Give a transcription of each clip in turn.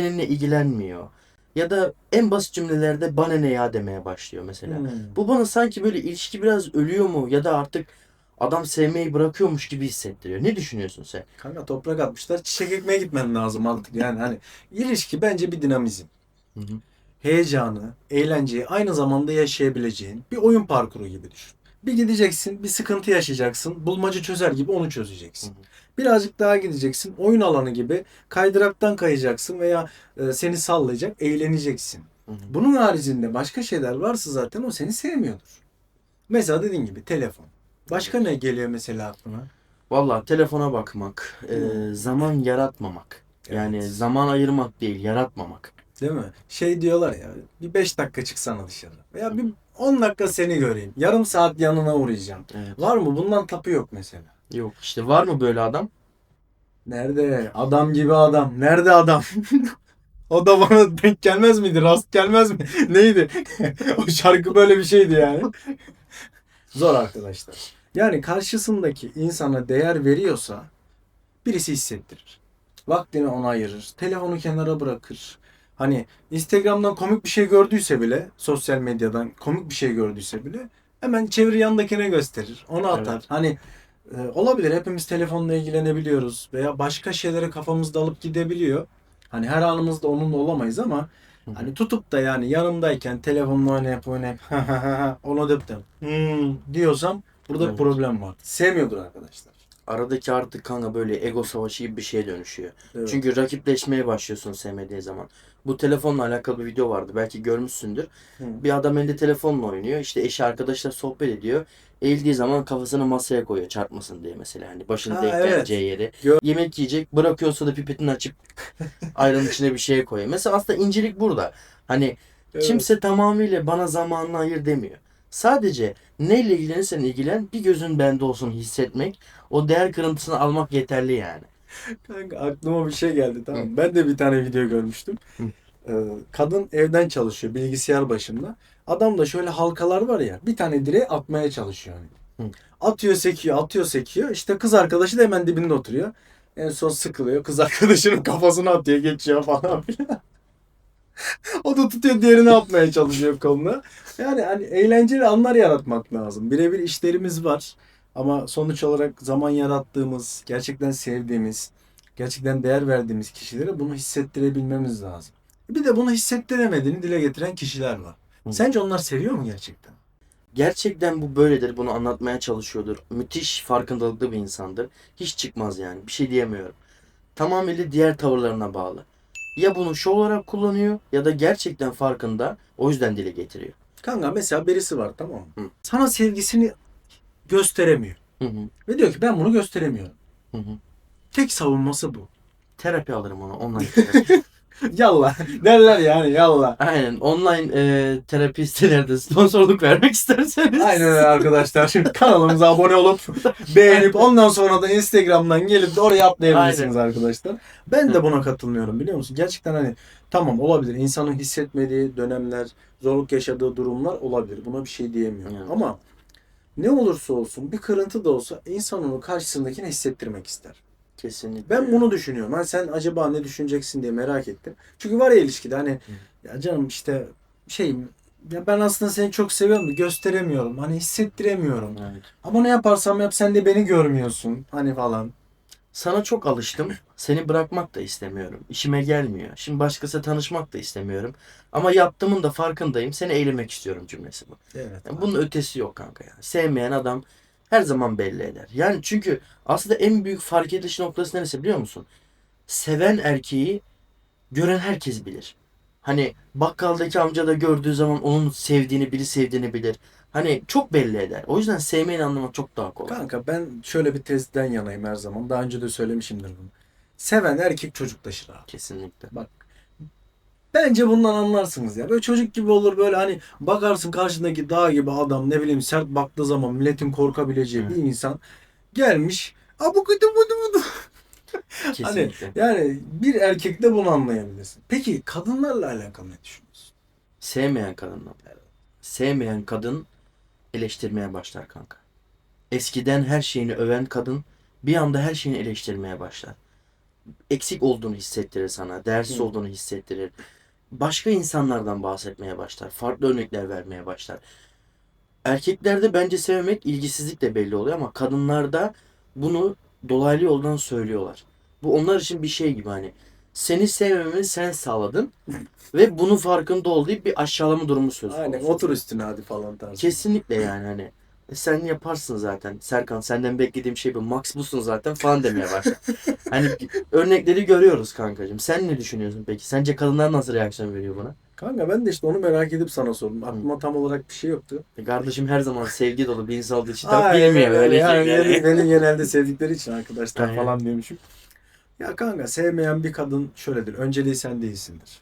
seninle ilgilenmiyor. Ya da en basit cümlelerde bana ne ya demeye başlıyor mesela. Hmm. Bu bana sanki böyle ilişki biraz ölüyor mu ya da artık adam sevmeyi bırakıyormuş gibi hissettiriyor. Ne düşünüyorsun sen? Kanka toprak atmışlar. Çiçek ekmeye gitmen lazım artık. Yani hani ilişki bence bir dinamizm. Hı hı. Heyecanı, eğlenceyi aynı zamanda yaşayabileceğin bir oyun parkuru gibi düşün. Bir gideceksin, bir sıkıntı yaşayacaksın. Bulmaca çözer gibi onu çözeceksin. Hı hı. Birazcık daha gideceksin. Oyun alanı gibi kaydıraktan kayacaksın veya e, seni sallayacak, eğleneceksin. Hı hı. Bunun haricinde başka şeyler varsa zaten o seni sevmiyordur. Mesela dediğin gibi telefon. Başka ne geliyor mesela aklına? Vallahi telefona bakmak, e, zaman yaratmamak. Yani Evet. zaman ayırmak değil, yaratmamak. Değil mi? Şey diyorlar ya bir 5 dakika çıksana dışarı. Veya bir 10 dakika seni göreyim. Yarım saat yanına uğrayacağım. Evet. Var mı? Bundan tapı yok mesela. Yok işte var mı böyle adam? Nerede? Adam gibi adam. Nerede adam? o da bana denk gelmez miydi? Rast gelmez mi? Neydi? o şarkı böyle bir şeydi yani. Zor arkadaşlar. Yani karşısındaki insana değer veriyorsa birisi hissettirir. Vaktini ona ayırır. Telefonu kenara bırakır. Hani Instagram'dan komik bir şey gördüyse bile, sosyal medyadan komik bir şey gördüyse bile hemen çevir yanındakine gösterir. Onu atar. Evet. Hani e, olabilir hepimiz telefonla ilgilenebiliyoruz veya başka şeylere kafamızda alıp gidebiliyor. Hani her anımızda onunla olamayız ama Hı hani tutup da yani yanımdayken telefonla oynayıp oynayıp onu döp de hmm diyorsam burada Evet. problem var. Sevmiyordur arkadaşlar. Aradaki artık kanka böyle ego savaşı gibi bir şeye dönüşüyor. Evet. Çünkü rakipleşmeye başlıyorsun sevmediği zaman. Bu telefonla alakalı bir video vardı. Belki görmüşsündür. Hı. Bir adam elinde telefonla oynuyor. İşte eşi arkadaşlar sohbet ediyor. Eğildiği zaman kafasını masaya koyuyor çarpmasın diye mesela. Hani başını Ha, denk evet. geleceği yere. Gör- Yemek yiyecek. Bırakıyorsa da pipetini açıp ayranın içine bir şey koyuyor. Mesela aslında incelik burada. Hani Evet. kimse tamamıyla bana zamanını ayır demiyor. Sadece neyle ilgilenirsen ilgilen bir gözün bende olsun hissetmek. O değer kırıntısını almak yeterli yani. Kanka aklıma bir şey geldi tamam? Hı. Ben de bir tane video görmüştüm. Hı. Ee, kadın evden çalışıyor bilgisayar başında. Adam da şöyle halkalar var ya bir tane direğe atmaya çalışıyor. Hani. Hı. Atıyor sekiyor atıyor sekiyor. İşte kız arkadaşı da hemen dibinde oturuyor. En son sıkılıyor. Kız arkadaşının kafasına atıyor geçiyor falan filan. o da tutuyor diğerini atmaya çalışıyor koluna. Yani hani eğlenceli anlar yaratmak lazım. Birebir işlerimiz var. Ama sonuç olarak zaman yarattığımız, gerçekten sevdiğimiz, gerçekten değer verdiğimiz kişilere bunu hissettirebilmemiz lazım. Bir de bunu hissettiremediğini dile getiren kişiler var. Hı. Sence onlar seviyor mu gerçekten? Gerçekten bu böyledir. Bunu anlatmaya çalışıyordur. Müthiş farkındalıklı bir insandır. Hiç çıkmaz yani. Bir şey diyemiyorum. Tamamıyla diğer tavırlarına bağlı. Ya bunu şov olarak kullanıyor ya da gerçekten farkında. O yüzden dile getiriyor. Kanka mesela birisi var tamam mı? Hı. Sana sevgisini gösteremiyor. Hı hı. Ve diyor ki ben bunu gösteremiyorum. Hı hı. Tek savunması bu. Terapi alırım ona. Online terapi. Yallah derler yani yallah. Aynen. Online e, terapi sitelerde sponsorluk vermek isterseniz. Aynen öyle arkadaşlar. Şimdi kanalımıza abone olup beğenip ondan sonra da Instagram'dan gelip de oraya atlayabilirsiniz arkadaşlar. Ben de buna katılmıyorum biliyor musun? Gerçekten hani tamam olabilir. İnsanın hissetmediği dönemler, zorluk yaşadığı durumlar olabilir. Buna bir şey diyemiyorum. Evet. Ama ne olursa olsun bir kırıntı da olsa insan onu karşısındakine hissettirmek ister. Kesinlikle. Ben bunu düşünüyorum. Hani sen acaba ne düşüneceksin diye merak ettim. Çünkü var ya ilişkide hani ya canım işte şey ya ben aslında seni çok seviyorum da gösteremiyorum. Hani hissettiremiyorum. Evet. Ama ne yaparsam yap sen de beni görmüyorsun. Hani falan. Sana çok alıştım. Seni bırakmak da istemiyorum. İşime gelmiyor. Şimdi başkası tanışmak da istemiyorum. Ama yaptığımın da farkındayım. Seni eylemek istiyorum cümlesi bu. Evet. Yani bunun ötesi yok kanka yani. Sevmeyen adam her zaman belli eder. Yani çünkü aslında en büyük fark ediş noktası neresi biliyor musun? Seven erkeği gören herkes bilir. Hani bakkaldaki amca da gördüğü zaman onun sevdiğini biri sevdiğini bilir. Hani çok belli eder. O yüzden sevmeyeni anlamak çok daha kolay. Kanka ben şöyle bir tezden yanayım her zaman. Daha önce de söylemişimdir bunu. Seven erkek çocuk taşır abi. Kesinlikle. Bence bundan anlarsınız ya. Böyle çocuk gibi olur böyle hani bakarsın karşındaki dağ gibi adam ne bileyim sert baktığı zaman milletin korkabileceği bir Evet. insan gelmiş. Abu kutu budu budu. Kesinlikle. Yani bir erkekte bunu anlayabilirsin. Peki kadınlarla alakalı ne düşünüyorsun? Sevmeyen kadınla. Sevmeyen kadın eleştirmeye başlar kanka. Eskiden her şeyini öven kadın bir anda her şeyini eleştirmeye başlar. eksik olduğunu hissettirir sana. Değersiz Hı. olduğunu hissettirir. Başka insanlardan bahsetmeye başlar. Farklı örnekler vermeye başlar. Erkeklerde bence sevmek ilgisizlikle belli oluyor ama kadınlarda bunu dolaylı yoldan söylüyorlar. Bu onlar için bir şey gibi hani seni sevmemi sen sağladın ve bunun farkında ol deyip bir aşağılama durumu söz konusu. Aynen otur üstüne hadi falan tarzı. Kesinlikle yani hani "E, sen yaparsın zaten. Serkan senden beklediğim şey bu. Max busun zaten falan demeye başlar. hani örnekleri görüyoruz kankacığım. Sen ne düşünüyorsun peki? Sence kadınlar nasıl reaksiyon veriyor buna? Kanka ben de işte onu merak edip sana sordum. Aklıma tam olarak bir şey yoktu. E, Kardeşim her zaman sevgi dolu bir insan olduğu için tabii Aynen bilmiyor öyle. yani şeyleri. beni, genelde sevdikleri için arkadaşlar Aynen. falan diyormuşum. Ya kanka sevmeyen bir kadın şöyledir. Önceliği sen değilsindir.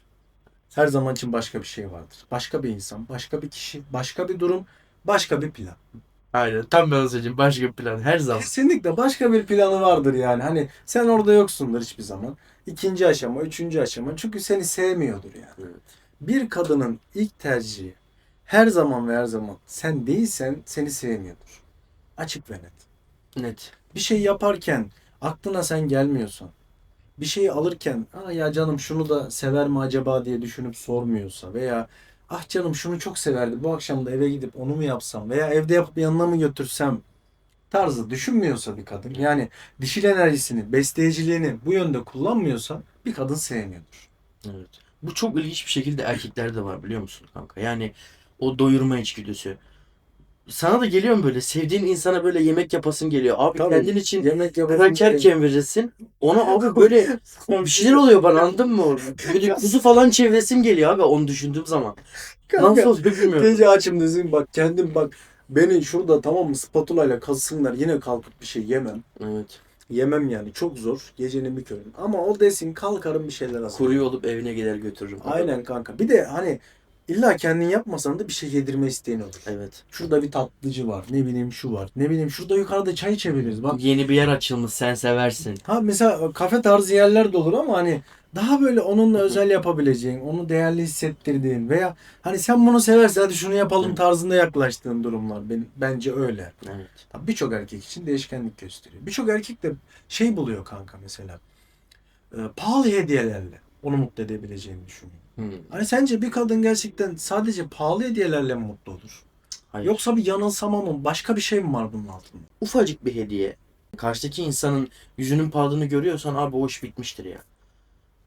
Her zaman için başka bir şey vardır. Başka bir insan, başka bir kişi, başka bir durum, başka bir plan. Aynen tam ben onu söyleyeceğim. Başka bir plan her zaman. Kesinlikle başka bir planı vardır yani. Hani sen orada yoksundur hiçbir zaman. İkinci aşama, üçüncü aşama. Çünkü seni sevmiyordur yani. Evet. Bir kadının ilk tercihi her zaman ve her zaman sen değilsen seni sevmiyordur. Açık ve net. Net. Bir şey yaparken aklına sen gelmiyorsan, bir şeyi alırken Aa ya canım şunu da sever mi acaba diye düşünüp sormuyorsa veya ah canım şunu çok severdi bu akşam da eve gidip onu mu yapsam veya evde yapıp yanına mı götürsem tarzı düşünmüyorsa bir kadın yani dişil enerjisini, besleyiciliğini bu yönde kullanmıyorsa bir kadın sevmiyordur. Evet. Bu çok ilginç bir şekilde erkeklerde var biliyor musun kanka? Yani o doyurma içgüdüsü. Sana da geliyor mu böyle sevdiğin insana böyle yemek yapasın geliyor. Abi Tabii. kendin için Yemek krakerken verirsin. Ona abi böyle bir şeyler oluyor bana anladın mı? Böyle kuzu falan çevresim geliyor abi onu düşündüğüm zaman. Nasıl oluyor bilmiyorum. Gece açım desin bak kendim bak beni şurada tamam mı spatula ile kazsınlar yine kalkıp bir şey yemem. Evet. Yemem yani çok zor gecenin bir köründe. Ama o desin kalkarım bir şeyler hazırlarım. Kuruyu olup evine gider götürürüm. Aynen kanka. Bir de hani illa kendin yapmasan da bir şey yedirme isteğin olur. Evet. Şurada bir tatlıcı var. Ne bileyim şu var. Ne bileyim şurada yukarıda çay içebiliriz. Bak Yeni bir yer açılmış sen seversin. ha mesela kafe tarzı yerler de olur ama hani daha böyle onunla özel yapabileceğin, onu değerli hissettirdiğin veya hani sen bunu seversen hadi şunu yapalım tarzında yaklaştığın durumlar benim bence öyle. Evet. Birçok erkek için değişkenlik gösteriyor. Birçok erkek de şey buluyor kanka mesela. e, pahalı hediyelerle onu mutlu edebileceğini düşünüyor. Hmm. Hani sence bir kadın gerçekten sadece pahalı hediyelerle mi mutlu olur? Hayır. Yoksa bir yanılsama mı? Başka bir şey mi var bunun altında? ufacık bir hediye. Karşıdaki insanın yüzünün parladığını görüyorsan abi o iş bitmiştir ya.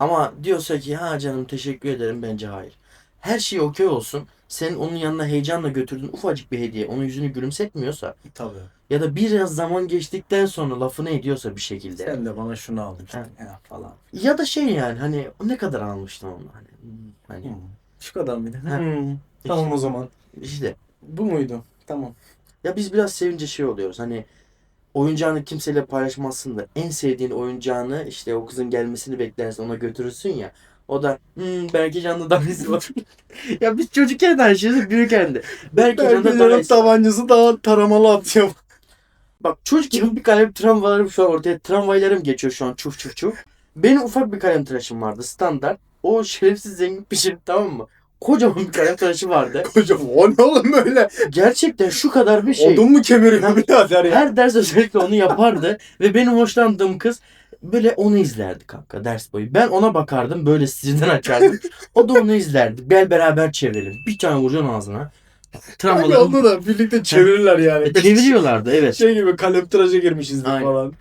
Ama diyorsa ki ha canım teşekkür ederim bence hayır. Her şey okey olsun. Senin onun yanına heyecanla götürdüğün ufacık bir hediye onun yüzünü gülümsetmiyorsa Tabii. ya da biraz zaman geçtikten sonra lafını ediyorsa bir şekilde. Sen de bana şunu aldın işte. Evet. Ya falan. Ya da şey yani hani ne kadar almıştın onu hani. Hani Hmm. Şu kadar mıydı? Ha. Hmm. Tamam o zaman. işte Bu muydu? Tamam. Ya biz biraz sevince şey oluyoruz hani oyuncağını kimseyle paylaşmazsın da en sevdiğin oyuncağını işte o kızın gelmesini beklersin ona götürürsün ya. O da hmm, belki canlı danesi var. ya biz çocukken de şeyi büyürken de. Belki canlı Belki danesi. tabancası daha taramalı atıyor. Bak çocukken bir kalem tramvaylarım şu an ortaya tramvaylarım geçiyor şu an çuf çuf çuf. Benim ufak bir kalem tıraşım vardı standart. O şerefsiz zengin bir şey tamam mı? Kocaman bir kalem tıraşı vardı. Kocaman. O ne oğlum böyle? Gerçekten şu kadar bir şey. Odun mu kemiriyor birader ya? Her ders özellikle onu yapardı ve benim hoşlandığım kız böyle onu izlerdi kanka ders boyu. Ben ona bakardım böyle sinirden açardım. O da onu izlerdi. Gel beraber çevirelim. Bir tane vuracaksın ağzına. Kanka Travmaları onu da birlikte çevirirler yani. E, çeviriyorlardı evet. Şey gibi kalem tıraşa girmişizdir Aynen. falan.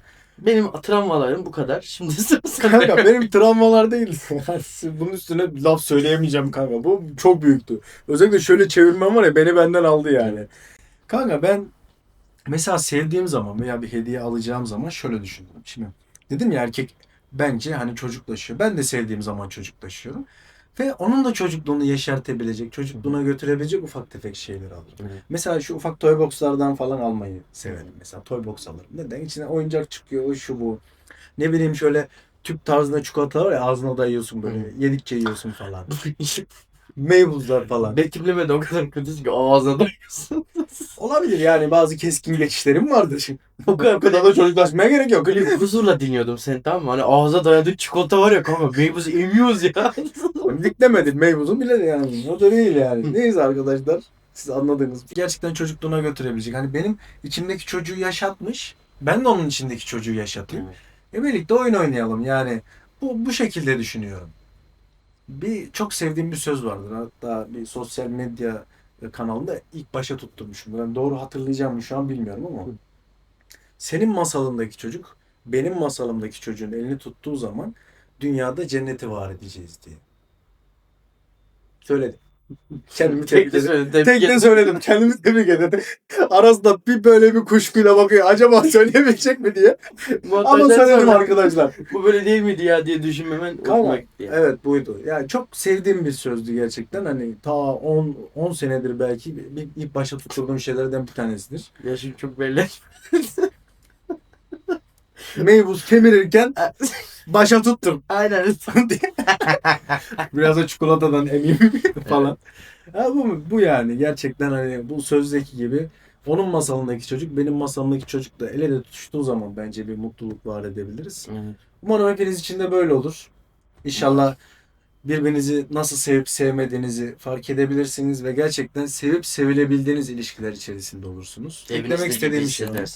Benim travmalarım bu kadar. Şimdi sıra sende. Kanka benim travmalar değil. Bunun üstüne laf söyleyemeyeceğim kanka. Bu çok büyüktü. Özellikle şöyle çevirmem var ya beni benden aldı yani. Kanka ben mesela sevdiğim zaman veya bir hediye alacağım zaman şöyle düşündüm. Şimdi dedim ya erkek bence hani çocuklaşıyor. Ben de sevdiğim zaman çocuklaşıyorum. Ve onun da çocukluğunu yeşertebilecek, çocukluğuna götürebilecek ufak tefek şeyler alırım. Evet. Mesela şu ufak toy boxlardan falan almayı severim. Mesela toy box alırım. Neden? İçine oyuncak çıkıyor, şu bu. Ne bileyim şöyle tüp tarzında çikolata var ya ağzına dayıyorsun böyle. Yedikçe yiyorsun falan. Meybuzlar falan. Betimleme de o kadar kötüsün ki ağzına dayıyorsun. Olabilir yani bazı keskin geçişlerim vardır. o kadar O kadar da çocuklaşmaya gerek yok. Huzurla dinliyordum seni tamam mı? Hani ağza dayadık çikolata var ya kanka meybuz emiyoruz ya. Diklemedim meybuzun bile de yani. O da değil yani. Neyse arkadaşlar. Siz anladınız. Gerçekten çocukluğuna götürebilecek. Hani benim içimdeki çocuğu yaşatmış. Ben de onun içindeki çocuğu yaşatayım. E birlikte oyun oynayalım yani. Bu, bu şekilde düşünüyorum. Bir çok sevdiğim bir söz vardır. Hatta bir sosyal medya kanalında ilk başa tutturmuşum. Ben doğru hatırlayacağım mı şu an bilmiyorum ama. Senin masalındaki çocuk benim masalımdaki çocuğun elini tuttuğu zaman dünyada cenneti var edeceğiz diye. Söyledim. Kendimi tebrik ederim. Tek de söyledim. Kendimi tebrik ederim. Arasında bir böyle bir kuşkuyla bakıyor. Acaba söyleyebilecek mi diye. Ama söyledim arkadaşlar. Bu böyle değil miydi ya diye düşünmemen hoşuma gitti. Evet buydu. Yani çok sevdiğim bir sözdü gerçekten. Hani ta 10 10 senedir belki bir, ilk başta tutturduğum şeylerden bir tanesidir. Yaşım çok belli. Meybuz kemirirken başa tuttum. Aynen. Biraz da çikolatadan emeyim falan. Ha, bu, bu yani gerçekten hani bu sözdeki gibi onun masalındaki çocuk benim masalımdaki çocuk da el ele tutuştuğu zaman bence bir mutluluk var edebiliriz. Evet. Umarım hepiniz için de böyle olur. İnşallah birbirinizi nasıl sevip sevmediğinizi fark edebilirsiniz ve gerçekten sevip sevilebildiğiniz ilişkiler içerisinde olursunuz. Evinizde Eklemek istediğim şey var.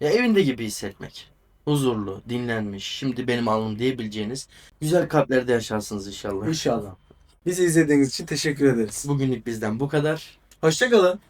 Ya evinde gibi hissetmek. Huzurlu, dinlenmiş, şimdi benim alnım diyebileceğiniz güzel kalplerde yaşarsınız inşallah. İnşallah. Bizi izlediğiniz için teşekkür ederiz. Bugünlük bizden bu kadar. Hoşçakalın.